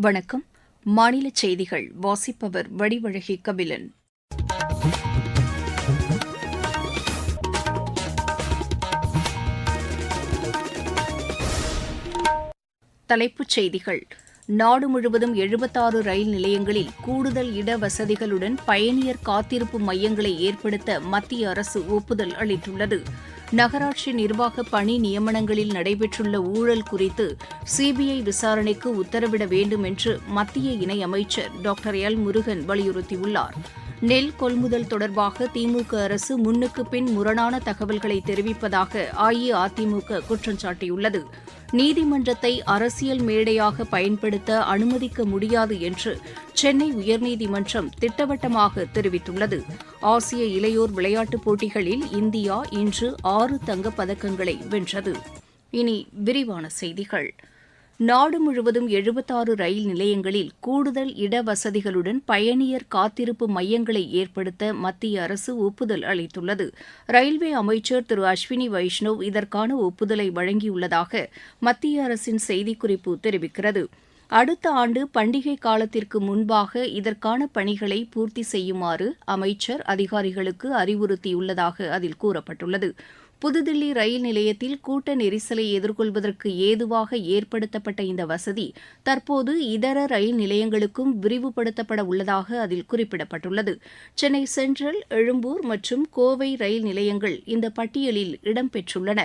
வணக்கம். மாநில செய்திகள். வாசிப்பவர் வடிவழகி கபிலன். தலைப்புச் செய்திகள். நாடு முழுவதும் எழுபத்தாறு ரயில் நிலையங்களில் கூடுதல் இட வசதிகளுடன் பயணியர் காத்திருப்பு மையங்களை ஏற்படுத்த மத்திய அரசு ஒப்புதல் அளித்துள்ளது. நகராட்சி நிர்வாக பணி நியமனங்களில் நடைபெற்றுள்ள ஊழல் குறித்து சிபிஐ விசாரணைக்கு உத்தரவிட வேண்டும் என்று மத்திய இணையமைச்சர் டாக்டர் எல் முருகன் வலியுறுத்தியுள்ளார். நெல் கொள்முதல் தொடர்பாக திமுக அரசு முன்னுக்கு பின் முரணான தகவல்களை தெரிவிப்பதாக அஇஅதிமுக குற்றம் சாட்டியுள்ளது. நீதிமன்றத்தை அரசியல் மேடையாக பயன்படுத்த அனுமதிக்க முடியாது என்று சென்னை உயர்நீதிமன்றம் திட்டவட்டமாக தெரிவித்துள்ளது. ஆசிய இளையோர் விளையாட்டுப் போட்டிகளில் இந்தியா இன்று ஆறு தங்கப் பதக்கங்களை வென்றது. இனி விரிவான செய்திகள். நாடு முழுவதும் எழுபத்தாறு ரயில் நிலையங்களில் கூடுதல் இடவசதிகளுடன் பயணியர் காத்திருப்பு மையங்களை ஏற்படுத்த மத்திய அரசு ஒப்புதல் அளித்துள்ளது. ரயில்வே அமைச்சர் திரு அஸ்வினி வைஷ்ணவ் இதற்கான ஒப்புதலை வழங்கியுள்ளதாக மத்திய அரசின் செய்திக்குறிப்பு தெரிவிக்கிறது. அடுத்த ஆண்டு பண்டிகை காலத்திற்கு முன்பாக இதற்கான பணிகளை பூர்த்தி செய்யுமாறு அமைச்சர் அதிகாரிகளுக்கு அறிவுறுத்தியுள்ளதாக அதில் கூறப்பட்டுள்ளது. புதுதில்லி ரயில் நிலையத்தில் கூட்ட நெரிசலை எதிர்கொள்வதற்கு ஏதுவாக ஏற்படுத்தப்பட்ட இந்த வசதி தற்போது இதர ரயில் நிலையங்களுக்கும் விரிவுபடுத்தப்பட உள்ளதாக அதில் குறிப்பிடப்பட்டுள்ளது. சென்னை சென்ட்ரல் எழும்பூர் மற்றும் கோவை ரயில் நிலையங்கள் இந்த பட்டியலில் இடம்பெற்றுள்ளன.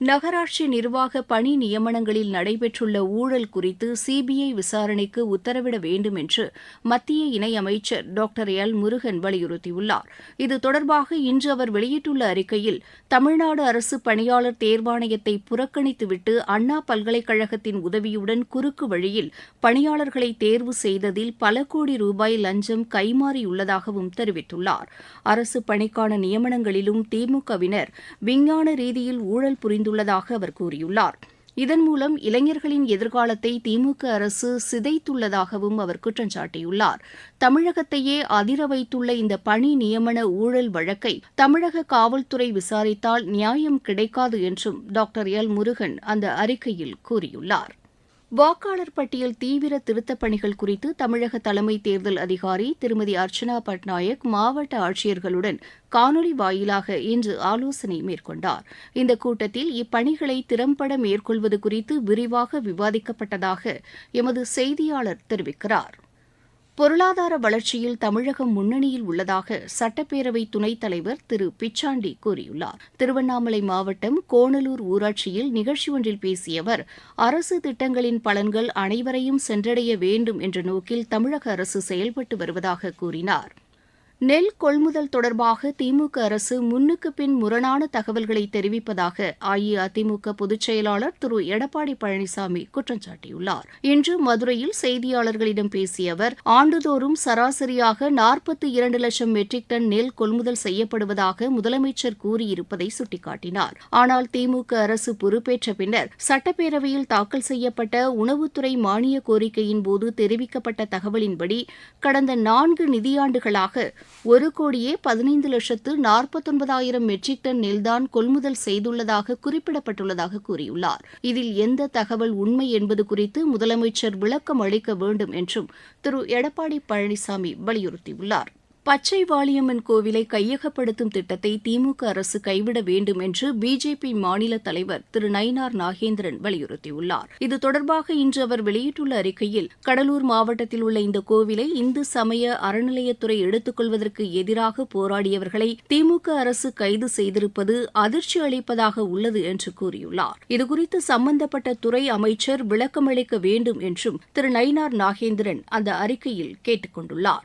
நகராட்சி நிர்வாக பணி நியமனங்களில் நடைபெற்றுள்ள ஊழல் குறித்து சிபிஐ விசாரணைக்கு உத்தரவிட வேண்டும் என்று மத்திய இணையமைச்சர் டாக்டர் எல். முருகன் வலியுறுத்தியுள்ளார். இது தொடர்பாக இன்று அவர் வெளியிட்டுள்ள அறிக்கையில் தமிழ்நாடு அரசு பணியாளர் தேர்வாணையத்தை புறக்கணித்துவிட்டு அண்ணா பல்கலைக்கழகத்தின் உதவியுடன் குறுக்கு வழியில் பணியாளர்களை தேர்வு செய்ததில் பல கோடி ரூபாய் லஞ்சம் கைமாறியுள்ளதாகவும் தெரிவித்துள்ளார். அரசு பணிக்கான நியமனங்களிலும் திமுகவினர் விஞ்ஞான ரீதியில் ஊழல் புரிந்து புரிந்துள்ளதாக அவர் கூறியுள்ளார். இதன் மூலம் இளைஞர்களின் எதிர்காலத்தை திமுக அரசு சிதைத்துள்ளதாகவும் அவர் குற்றம் சாட்டியுள்ளார். தமிழகத்தையே அதிர வைத்துள்ள இந்த பணி நியமன ஊழல் வழக்கை தமிழக காவல்துறை விசாரித்தால் நியாயம் கிடைக்காது என்றும் டாக்டர் எல் முருகன் அந்த அறிக்கையில் கூறியுள்ளார். வாக்காளர் பட்டியல் தீவிர திருத்தப் பணிகள் குறித்து தமிழக தலைமை தேர்தல் அதிகாரி திருமதி அர்ச்சனா பட்நாயக் மாவட்ட ஆட்சியர்களுடன் காணொலி வாயிலாக இன்று ஆலோசனை மேற்கொண்டார். இந்த கூட்டத்தில் இப்பணிகளை திறம்பட மேற்கொள்வது குறித்து விரிவாக விவாதிக்கப்பட்டதாக எமது செய்தியாளர் தெரிவிக்கிறார். பொருளாதார வளர்ச்சியில் தமிழகம் முன்னணியில் உள்ளதாக சட்டப்பேரவை துணைத் தலைவர் திரு பிச்சாண்டி கூறியுள்ளார். திருவண்ணாமலை மாவட்டம் கோணலூர் ஊராட்சியில் நிகழ்ச்சி ஒன்றில் பேசிய அவர் அரசு திட்டங்களின் பலன்கள் அனைவரையும் சென்றடைய வேண்டும் என்ற நோக்கில் தமிழக அரசு செயல்பட்டு வருவதாக கூறினார். நெல் கொள்முதல் தொடர்பாக திமுக அரசு முன்னுக்கு பின் முரணான தகவல்களை தெரிவிப்பதாக அஇஅதிமுக பொதுச் செயலாளர் திரு. எடப்பாடி பழனிசாமி குற்றம் சாட்டியுள்ளார். இன்று மதுரையில் செய்தியாளர்களிடம் பேசிய அவர் ஆண்டுதோறும் சராசரியாக நாற்பத்தி இரண்டு லட்சம் மெட்ரிக் டன் நெல் கொள்முதல் செய்யப்படுவதாக முதலமைச்சர் கூறியிருப்பதை சுட்டிக்காட்டினார். ஆனால் திமுக அரசு பொறுப்பேற்ற பின்னர் சட்டப்பேரவையில் தாக்கல் செய்யப்பட்ட உணவுத்துறை மானிய கோரிக்கையின் போது தெரிவிக்கப்பட்ட தகவலின்படி கடந்த நான்கு நிதியாண்டுகளாக ஒரு கோடியே பதினைந்து லட்சத்து நாற்பத்தொன்பதாயிரம் மெட்ரிக் டன் நெல்தான் கொள்முதல் செய்துள்ளதாக குறிப்பிடப்பட்டுள்ளதாக கூறியுள்ளார். இதில் எந்த தகவல் உண்மை என்பது குறித்து முதலமைச்சர் விளக்கம் அளிக்க வேண்டும் என்றும் திரு. எடப்பாடி பழனிசாமி வலியுறுத்தியுள்ளார். பச்சை வாளியம்மன் கோவிலை கையகப்படுத்தும் திட்டத்தை திமுக அரசு கைவிட வேண்டும் என்று பிஜேபி மாநில தலைவர் திரு நயினார் நாகேந்திரன் வலியுறுத்தியுள்ளார். இது தொடர்பாக இன்று அவர் வெளியிட்டுள்ள அறிக்கையில் கடலூர் மாவட்டத்தில் உள்ள இந்த கோவிலை இந்து சமய அறநிலையத்துறை எடுத்துக் கொள்வதற்கு எதிராக போராடியவர்களை திமுக அரசு கைது செய்திருப்பது அதிர்ச்சி அளிப்பதாக உள்ளது என்று கூறியுள்ளார். இதுகுறித்து சம்பந்தப்பட்ட துறை அமைச்சர் விளக்கமளிக்க வேண்டும் என்றும் திரு நயினார் நாகேந்திரன் அந்த அறிக்கையில் கேட்டுக் கொண்டுள்ளாா்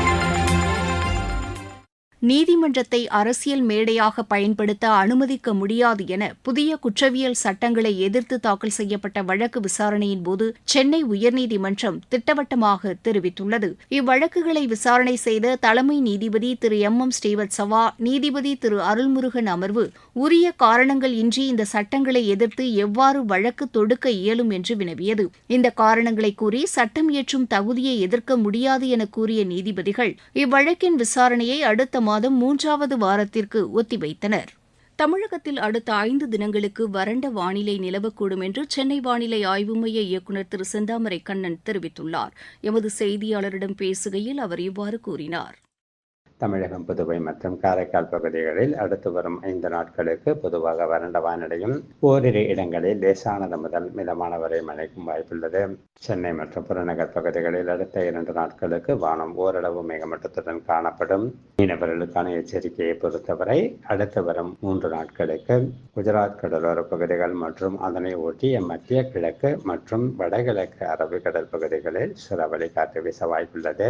நீதிமன்றத்தை அரசியல் மேடையாக பயன்படுத்த அனுமதிக்க முடியாது என புதிய குற்றவியல் சட்டங்களை எதிர்த்து தாக்கல் செய்யப்பட்ட வழக்கு விசாரணையின் போது சென்னை உயர்நீதிமன்றம் திட்டவட்டமாக தெரிவித்துள்ளது. இவ்வழக்குகளை விசாரணை செய்த தலைமை நீதிபதி திரு எம் எம் ஸ்ரீவத்சவா நீதிபதி திரு அருள்முருகன் அமர்வு உரிய காரணங்கள் இன்றி இந்த சட்டங்களை எதிர்த்து எவ்வாறு வழக்கு தொடுக்க இயலும் என்று வினவியது. இந்த காரணங்களை கூறி சட்டம் இயற்றும் தகுதியை எதிர்க்க முடியாது என கூறிய நீதிபதிகள் இவ்வழக்கின் விசாரணையை அடுத்த மாதம் மூன்றாவது வாரத்திற்கு ஒத்திவைத்தனர். தமிழகத்தில் அடுத்த ஐந்து தினங்களுக்கு வறண்ட வானிலை நிலவக்கூடும் என்று சென்னை வானிலை ஆய்வு மைய இயக்குநர் திரு செந்தாமரை கண்ணன் தெரிவித்துள்ளார். எமது செய்தியாளரிடம் பேசுகையில் அவர் இவ்வாறு கூறினார். தமிழகம் புதுவை மற்றும் காரைக்கால் பகுதிகளில் அடுத்து வரும் ஐந்து நாட்களுக்கு பொதுவாக வறண்ட வானிலையும் ஓரிரு இடங்களில் லேசானது முதல் மிதமான வரை மழைக்கும் வாய்ப்புள்ளது. சென்னை மற்றும் புறநகர் பகுதிகளில் அடுத்த இரண்டு நாட்களுக்கு வானம் ஓரளவு மேகமட்டத்துடன் காணப்படும். மீனவர்களுக்கான எச்சரிக்கையை பொறுத்தவரை அடுத்து வரும் மூன்று நாட்களுக்கு குஜராத் கடலோர பகுதிகள் மற்றும் அதனை ஒட்டிய மத்திய கிழக்கு மற்றும் வடகிழக்கு அரபிக்கடல் பகுதிகளில் சூறாவளி காற்று வீச வாய்ப்புள்ளது.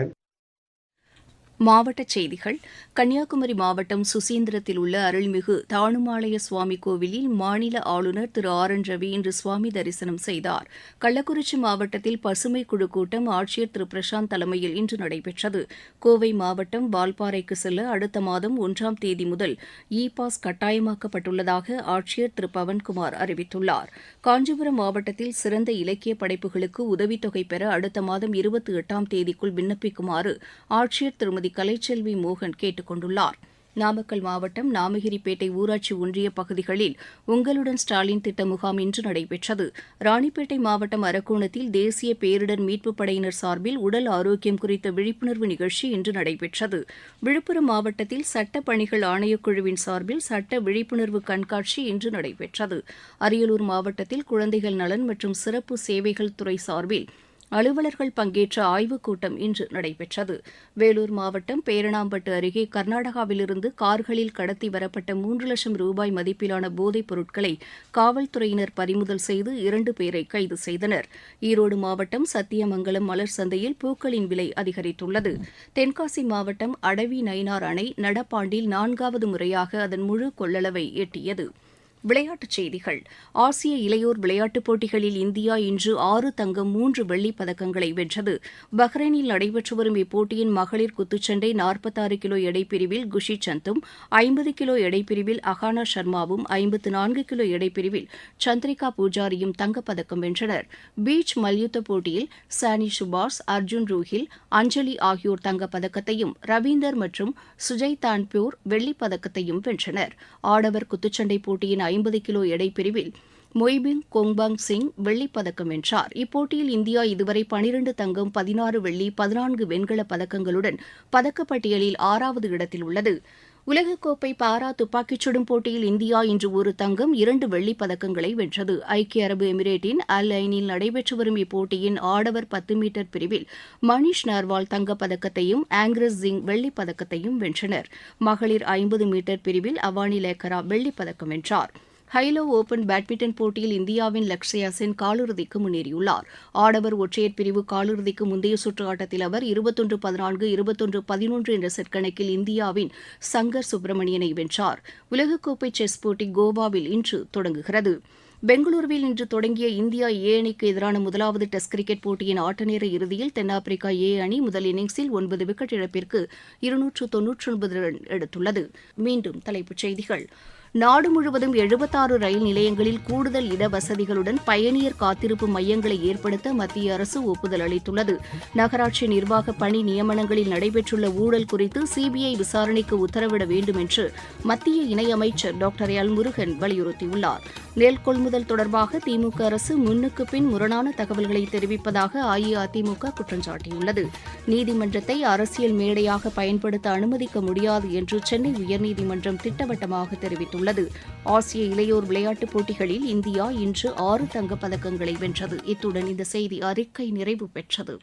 மாவட்டச் செய்திகள். கன்னியாகுமரி மாவட்டம் சுசீந்திரத்தில் உள்ள அருள்மிகு தானுமாலய சுவாமி கோவிலில் மாநில ஆளுநர் திரு ஆர் என் ரவி இன்று சுவாமி தரிசனம் செய்தார். கள்ளக்குறிச்சி மாவட்டத்தில் பசுமை குழு கூட்டம் ஆட்சியர் திரு பிரசாந்த் தலைமையில் இன்று நடைபெற்றது. கோவை மாவட்டம் வால்பாறைக்கு செல்ல அடுத்த மாதம் ஒன்றாம் தேதி முதல் இ பாஸ் கட்டாயமாக்கப்பட்டுள்ளதாக ஆட்சியர் திரு பவன்குமார் அறிவித்துள்ளார். காஞ்சிபுரம் மாவட்டத்தில் சிறந்த இலக்கிய படைப்புகளுக்கு உதவித்தொகை பெற அடுத்த மாதம் இருபத்தி எட்டாம் தேதிக்குள் விண்ணப்பிக்குமாறு ஆட்சியர் திருமதி கலைச்செல்வி மோகன் கேட்டுக் கொண்டுள்ளார் நாமக்கல் மாவட்டம் நாமகிரிப்பேட்டை ஊராட்சி ஒன்றிய பகுதிகளில் உங்களுடன் ஸ்டாலின் திட்ட முகாம் இன்று நடைபெற்றது. ராணிப்பேட்டை மாவட்டம் அரக்கோணத்தில் தேசிய பேரிடர் மீட்புப் படையினர் சார்பில் உடல் ஆரோக்கியம் குறித்த விழிப்புணர்வு நிகழ்ச்சி இன்று நடைபெற்றது. விழுப்புரம் மாவட்டத்தில் சட்ட பணிகள் ஆணையக்குழுவின் சார்பில் சட்ட விழிப்புணர்வு கண்காட்சி இன்று நடைபெற்றது. அரியலூர் மாவட்டத்தில் குழந்தைகள் நலன் மற்றும் சிறப்பு சேவைகள் துறை சார்பில் அலுவலர்கள் பங்கேற்ற ஆய்வுக் கூட்டம் இன்று நடைபெற்றது. வேலூர் மாவட்டம் பேரணாம்பட்டு அருகே கர்நாடகாவிலிருந்து கார்களில் கடத்தி வரப்பட்ட மூன்று லட்சம் ரூபாய் மதிப்பிலான போதைப் பொருட்களை காவல்துறையினர் பறிமுதல் செய்து இரண்டு பேரை கைது செய்தனர். ஈரோடு மாவட்டம் சத்தியமங்கலம் மலர் சந்தையில் பூக்களின் விலை அதிகரித்துள்ளது. தென்காசி மாவட்டம் அடவி நயினார் அணை நடப்பாண்டில் நான்காவது முறையாக அதன் முழு கொள்ளளவை எட்டியது. விளையாட்டுச் செய்திகள். ஆசிய இளையோர் விளையாட்டுப் போட்டிகளில் இந்தியா இன்று ஆறு தங்கம் மூன்று வெள்ளிப் பதக்கங்களை வென்றது. பஹ்ரைனில் நடைபெற்று வரும் இப்போட்டியின் மகளிர் குத்துச்சண்டை நாற்பத்தாறு கிலோ எடைப்பிரிவில் குஷி சந்தும் ஐம்பது கிலோ எடைப்பிரிவில் அகானா சர்மாவும் ஐம்பத்து நான்கு கிலோ எடைப்பிரிவில் சந்திரிகா பூஜாரியும் தங்கப்பதக்கம் வென்றனர். பீச் மல்யுத்த போட்டியில் சானி சுபாஷ் அர்ஜுன் ரூஹில் அஞ்சலி ஆகியோர் தங்கப்பதக்கத்தையும் ரவீந்தர் மற்றும் சுஜய் தான்பூர் வெள்ளிப் பதக்கத்தையும் வென்றனர். ஆடவர் குத்துச்சண்டை போட்டியின் ஐம்பது கிலோ எடைப்பிரிவில் மொய்பிங் கோங்பாங் சிங் வெள்ளிப்பதக்கம் வென்றார். இப்போட்டியில் இந்தியா இதுவரை பனிரண்டு தங்கம் பதினாறு வெள்ளி பதினான்கு வெண்கலப் பதக்கங்களுடன் பதக்கப்பட்டியலில் ஆறாவது இடத்தில் உள்ளது. உலகக்கோப்பை பாரா துப்பாக்கிச் சுடும் போட்டியில் இந்தியா இன்று ஒரு தங்கம் இரண்டு வெள்ளிப் பதக்கங்களை வென்றது. ஐக்கிய அரபு எமிரேட்டின் அல் ஐனில் நடைபெற்று வரும் இப்போட்டியின் ஆடவர் பத்து மீட்டர் பிரிவில் மணிஷ் நர்வால் தங்கப்பதக்கத்தையும் ஆங்கிரஸ் சிங் வெள்ளிப் பதக்கத்தையும் வென்றனர். மகளிர் ஐம்பது மீட்டர் பிரிவில் அவானி லேக்கரா வெள்ளிப் பதக்கம் வென்றார். ஹைலோ ஓபன் பேட்மிண்டன் போட்டியில் இந்தியாவின் லக்ஷயா சென் காலிறுதிக்கு முன்னேறியுள்ளார். ஆடவர் ஒற்றையர் பிரிவு காலிறுதிக்கு முந்தைய சுற்று ஆட்டத்தில் அவர் இருபத்தொன்று பதினான்கு இருபத்தொன்று பதினொன்று என்ற செட் கணக்கில் இந்தியாவின் சங்கர் சுப்பிரமணியனை வென்றார். உலகக்கோப்பை செஸ் போட்டி கோவாவில் இன்று தொடங்குகிறது. பெங்களூருவில் இன்று தொடங்கிய இந்தியா ஏ அணிக்கு எதிரான முதலாவது டெஸ்ட் கிரிக்கெட் போட்டியின் ஆட்டநேர இறுதியில் தென்னாப்பிரிக்கா ஏ அணி முதல் இன்னிங்ஸில் ஒன்பது விக்கெட் இழப்பிற்கு இருநூற்று தொன்னூற்றி ஒன்பது ரன் எடுத்துள்ளது. மீண்டும் தலைப்புச் செய்திகள். நாடு முழுவதும் எழுபத்தாறு ரயில் நிலையங்களில் கூடுதல் இடவசதிகளுடன் பயணியர் காத்திருப்பு மையங்களை ஏற்படுத்த மத்திய அரசு ஒப்புதல் அளித்துள்ளது. நகராட்சி நிர்வாக பணி நியமனங்களில் நடைபெற்றுள்ள ஊழல் குறித்து சிபிஐ விசாரணைக்கு உத்தரவிட வேண்டும் என்று மத்திய இணையமைச்சர் டாக்டர் எல் முருகன் வலியுறுத்தியுள்ளார். நெல் கொள்முதல் தொடர்பாக திமுக அரசு முன்னுக்கு பின் முரணான தகவல்களை தெரிவிப்பதாக அஇஅதிமுக குற்றம் சாட்டியுள்ளது. நீதிமன்றத்தை அரசியல் மேடையாக பயன்படுத்த அனுமதிக்க முடியாது என்று சென்னை உயர்நீதிமன்றம் திட்டவட்டமாக தெரிவித்துள்ளது. உள்ளது. ஆசிய இளையோர் விளையாட்டுப் போட்டிகளில் இந்தியா இன்று ஆறு தங்கப்பதக்கங்களை வென்றது. இத்துடன் இந்த செய்தி அறிக்கை நிறைவு பெற்றது.